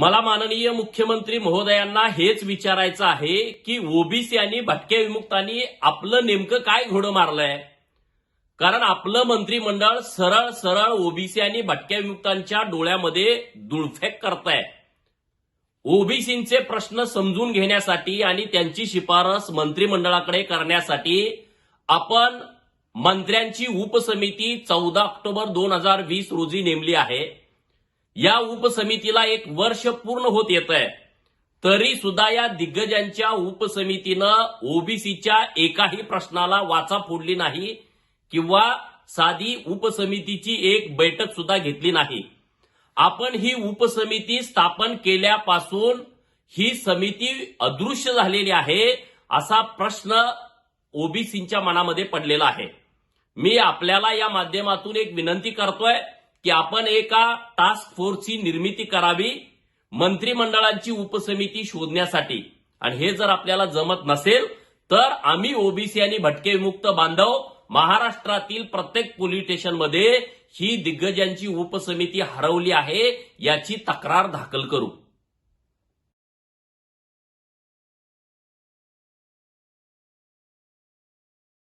मला माननीय मुख्यमंत्री महोदयांना हेच विचारायचं आहे की ओबीसी आणि भटक्या विमुक्तांनी आपलं नेमकं काय घोडं मारलंय? कारण आपलं मंत्रिमंडळ सरळ सरळ ओबीसी आणि भटक्या विमुक्तांच्या डोळ्यामध्ये दुळफेक करताय. ओबीसींचे प्रश्न समजून घेण्यासाठी आणि त्यांची शिफारस मंत्रिमंडळाकडे करण्यासाठी आपण मंत्र्यांची उपसमिती चौदा ऑक्टोबर दोन हजार वीस रोजी नेमली आहे. या उपसमितीला एक वर्ष पूर्ण होत येत आहे तरी सुद्धा या दिग्गजांच्या उपसमितीनं ओबीसीच्या एकाही प्रश्नाला वाचा फोडली नाही किंवा साधी उपसमितीची एक बैठक सुद्धा घेतली नाही. आपण ही उपसमिती स्थापन केल्यापासून ही समिती अदृश्य झालेली आहे असा प्रश्न ओबीसींच्या मनामध्ये पडलेला आहे. मी आपल्याला या माध्यमातून एक विनंती करतोय की आपण एका टास्क फोर्सची निर्मिती करावी मंत्रिमंडळांची उपसमिती शोधण्यासाठी. आणि हे जर आपल्याला जमत नसेल तर आम्ही ओबीसी आणि भटके विमुक्त बांधव महाराष्ट्रातील प्रत्येक पोलीस स्टेशनमध्ये ही दिग्गजांची उपसमिती हरवली आहे याची तक्रार दाखल करू.